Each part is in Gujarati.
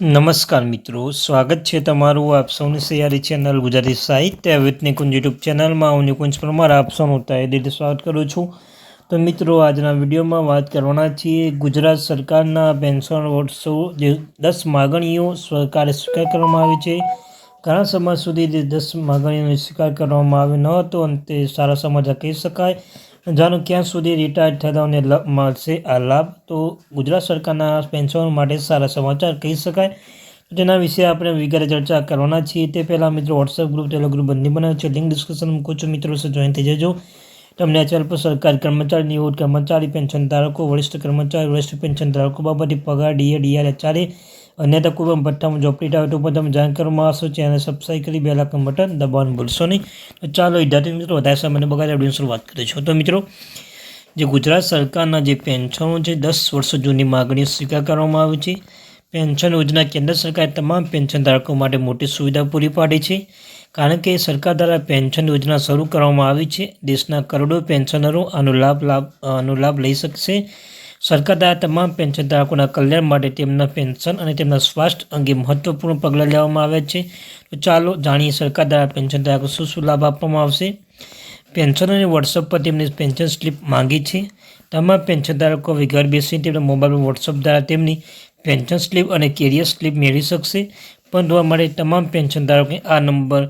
નમસ્કાર મિત્રો, સ્વાગત છે તમારું આપ સૌની સૈયારી ચેનલ ગુજરાતી સાહિત્ય વિથ નિકુંજ યુટ્યુબ ચેનલમાં. હું નિકુંજ પરમાર, આપ સૌનું તહે દિલથી સ્વાગત કરું છું. તો મિત્રો, આજના વિડીયોમાં વાત કરવાના છીએ ગુજરાત સરકારના પેન્શન વર્ષો જે દસ માગણીઓ સરકારે સ્વીકાર કરવામાં આવી છે. ઘણા સમય સુધી જે દસ માગણીઓનો સ્વીકાર કરવામાં આવ્યો ન હતો અને તે સારા સમાચાર કહી શકાય. જાણો ક્યાં સુધી રિટાયર્ડ થયેલાઓને મળશે આ લાભ? તો ગુજરાત સરકારના પેન્શન માટે સારા સમાચાર કહી શકાય. તેના વિશે આપણે વિગતે ચર્ચા કરવાના છીએ. તે પહેલાં મિત્રો વોટ્સએપ ગ્રુપ ટેલિગ્રુપ બંને બનાવ્યું છે. લિંક ડિસ્ક્રિપ્શન મૂકું છું મિત્રો સાથે જોઈન થઈ જજો. તમને આ ચેનલ પર સરકારી કર્મચારી, નિવૃત્ત કર્મચારી પેન્શન ધારકો, વરિષ્ઠ કર્મચારી, વરિષ્ઠ પેન્શન ધારકો બાબતે પગાર ડીએ ડીઆર એચઆરએ અન્યથા તકો પણ ભઠ્ઠામાં જોબ ટાવે તો પણ તમે જાણ કરવામાં આવશો, ચેનલ સબસ્ક્રાઈબ કરી બે લાખ બટન દબાવવાનું ભૂલશો નહીં. ચાલો વિદ્યાર્થી મિત્રો, વધારે સમયને બગાડે વીડિયો શરૂઆત કરીએ છો તો મિત્રો, જે ગુજરાત સરકારના જે પેન્શનો છે, દસ વર્ષ જૂની માગણીઓ સ્વીકાર કરવામાં આવી છે. પેન્શન યોજના કેન્દ્ર સરકારે તમામ પેન્શન ધારકો માટે મોટી સુવિધા પૂરી પાડી છે. કારણ કે સરકાર દ્વારા પેન્શન યોજના શરૂ કરવામાં આવી છે. દેશના કરોડો પેન્શનરો આનો લાભ લાભ આનો લાભ લઈ શકશે. સરકાર દ્વારા તમામ પેન્શન ધારકોના કલ્યાણ માટે તેમના પેન્શન અને તેમના સ્વાસ્થ્ય અંગે મહત્વપૂર્ણ પગલાં લેવામાં આવ્યા છે. તો ચાલો જાણીએ સરકાર દ્વારા પેન્શન ધારકો શું શું લાભ આપવામાં આવશે. પેન્શનરોને વોટ્સઅપ પર તેમની પેન્શન સ્લીપ માંગી છે. તમામ પેન્શન ધારકો હવે બેસીને તેમના મોબાઈલ પર વોટ્સઅપ દ્વારા તેમની પેન્શન સ્લીપ અને કેરિયર સ્લીપ મેળવી શકશે. પણ જોવા માટે તમામ પેન્શન ધારકોને આ નંબર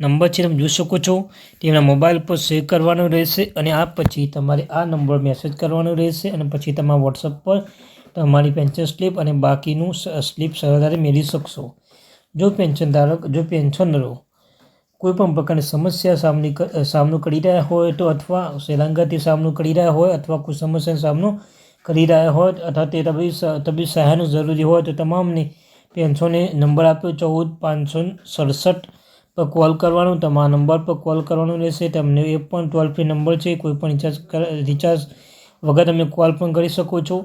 નંબર છે, તમે જોઈ શકો છો. તેમના મોબાઈલ પર સેવ કરવાનો રહેશે અને આ પછી તમારે આ નંબર મેસેજ કરવાનો રહેશે અને પછી તમારા વોટ્સઅપ પર તમારી પેન્શન સ્લીપ અને બાકીનું સ્લીપ સરળતાથી મેળવી શકશો. જો પેન્શન ધારક, જો પેન્શનરો કોઈપણ પ્રકારની સમસ્યા સામની સામનો કરી રહ્યા હોય તો અથવા શ્રીલંકાથી સામનો કરી રહ્યા હોય અથવા કોઈ સમસ્યાનો સામનો કરી રહ્યા હોય અથવા તે તબી તબીબ સહાયનું જરૂરી હોય તો તમામને પેન્શનને નંબર આપ્યો ચૌદ પાંચસો સડસઠ પર કોલ કરવાનો, તમારા નંબર પર કોલ કરવાનો રહેશે. તમને એ પણ ટોલ ફ્રી નંબર છે. કોઈ પણ રિચાર્જ રિચાર્જ વગર તમે કોલ પણ કરી શકો છો.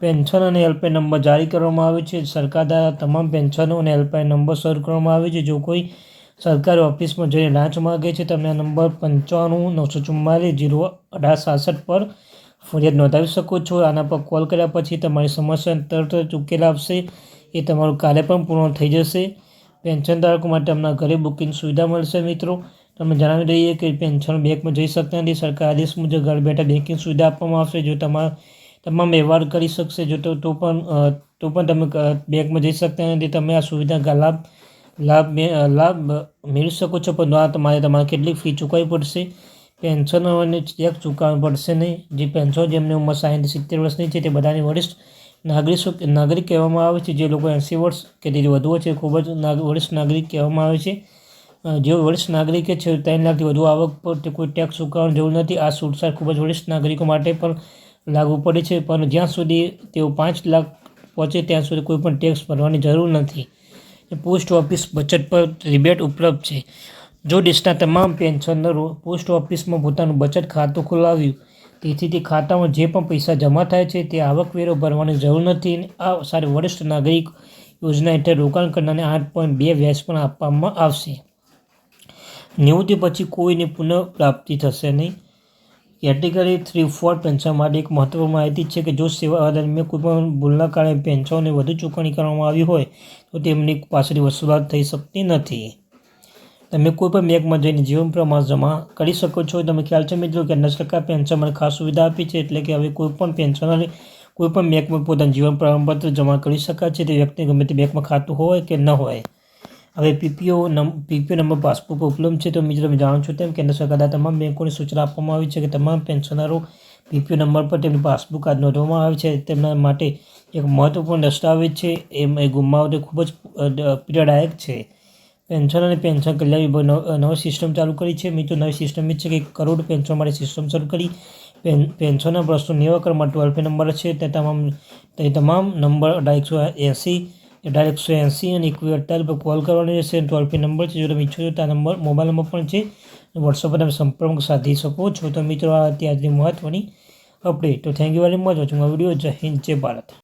પેન્શન અને હેલ્પલાઇન નંબર જારી કરવામાં આવે છે. સરકાર દ્વારા તમામ પેન્શનો અને હેલ્પલાઇન નંબર શરૂ કરવામાં આવે છે. જો કોઈ સરકારી ઓફિસમાં જઈને લાંચ માગે છે તમે આ નંબર પંચાણું, નવસો ચુમ્માલીસ જીરો અઢાર, સાસઠ પર ફરિયાદ નોંધાવી શકો છો. આના પર કોલ કર્યા પછી તમારી સમસ્યા તરત જ ઉકેલ આપશે એ તમારું કાર્ય પણ પૂર્ણ થઈ જશે. પેન્શન ધારકો માટે હમણાં ઘરે બુકિંગ સુવિધા મળશે મિત્રો. તમે જણાવી દઈએ કે પેન્શન બેંકમાં જઈ શકતા નથી. સરકાર આદેશ મુજબ ઘર બેઠા બેંકિંગ સુવિધા આપવામાં આવશે. જો તમારા તમામ વ્યવહાર કરી શકશે, જો તો પણ તો પણ તમે બેંકમાં જઈ શકતા નથી. તમે આ સુવિધા લાભ લાભ લાભ મેળવી શકો છો. પણ આ તમારે તમારે કેટલી ફી ચૂકવવી પડશે. પેન્શનોને ચેક ચૂકવવું પડશે નહીં. જે પેન્શન જેમની ઉંમર સાહીઠ સિત્તેર વર્ષની છે તે બધાની વરિષ્ઠ નાગરિક નાગરિક કહેવામાં આવે છે, જે લોકો એંસી વર્ષ કે તેથી વધુ છે, ખૂબ જ વરિષ્ઠ નાગરિક કહેવામાં આવે છે. જે વરિષ્ઠ નાગરિકે છે, ત્રણ લાખથી વધુ આવક પર કોઈ ટેક્સ ચૂકવવાની જરૂર નથી. આ છૂટછાટ ખૂબ જ વરિષ્ઠ નાગરિકો માટે પણ લાગુ પડે છે, પણ જ્યાં સુધી તેઓ પાંચ લાખ પહોંચે, ત્યાં સુધી કોઈ પણ ટેક્સ ભરવાની જરૂર નથી. પોસ્ટ ઓફિસ બચત પર રિબેટ ઉપલબ્ધ છે. જો દેશના તમામ પેન્શનરો પોસ્ટ ઓફિસમાં પોતાનું બચત ખાતું ખોલાવ્યું તેથી તે ખાતામાં જે પણ પૈસા જમા થાય છે તે આવકવેરો ભરવાની જરૂર નથી અને આ સારી વરિષ્ઠ નાગરિક યોજના હેઠળ રોકાણ કરનારને આઠ પોઈન્ટ બે વ્યાજ પણ આપવામાં આવશે. નિવૃત્તિ પછી કોઈને પુનઃપ્રાપ્તિ થશે નહીં. કેટેગરી થ્રી ફોર પેન્શન માટે એક મહત્વપૂર્ણ માહિતી છે કે જો સેવા દરમિયાન કોઈ પણ ભૂલના કારણે પેન્શનને વધુ ચૂકવણી કરવામાં આવી હોય તો તેમની પાસેથી વસૂલાત થઈ શકતી નથી. તમે કોઈ પણ બેંકમાં જઈને જીવન પ્રમાણ જમા કરી શકો છો. તમે ખ્યાલ છે મિત્રો કે કેન્દ્ર સરકાર પેન્શન મને ખાસ સુવિધા આપી છે, એટલે કે હવે કોઈ પણ પેન્શનરે કોઈ પણ બેંકમાં પોતાનું જીવન પ્રમાણપત્ર જમા કરી શકાય છે. તે વ્યક્તિ ગમે તે બેંકમાં ખાતું હોય કે ન હોય. હવે PPO number PPO number passbook ઉપલબ્ધ છે. તો મિત્રો તમે જાણો છો તેમ કેન્દ્ર સરકાર તમામ બેંકોને સૂચના આપવામાં આવી છે કે તમામ પેન્શનરો પીપીઓ નંબર પર તેમની પાસબુક આજ નોંધવામાં આવે છે. તેમના માટે એક મહત્વપૂર્ણ દસ્તાવેજ છે. એમ એ ગુમાવતો ખૂબ જ પીડાદાયક છે. પેન્શન અને પેન્શન કલ્યાણ વિભાગ નવી સિસ્ટમ ચાલુ કરી છે. મિત્રો, નવી સિસ્ટમ એ છે કે કરોડ પેન્શન માટે સિસ્ટમ શરૂ કરી. પેન, પેન્શનના પ્રશ્નો નિરાકરણ માટે ટોલ ફ્રી નંબર છે. તે તમામ તે તમામ નંબર અઢાર એકસો એંસી, અઢાર એકસો એંસી અને એકવીસ અડતાલીસ પર કોલ કરવાની રહેશે. ટોલ ફ્રી નંબર છે, જો તમે ઈચ્છો છો તો આ નંબર મોબાઈલ નંબર પણ છે. વોટ્સઅપ પર તમે સંપર્ક સાધી શકો છો. તો મિત્રો, આ અત્યારની મહત્ત્વની અપડેટ તો thank you very much watching video જય હિન્દ, જય ભારત.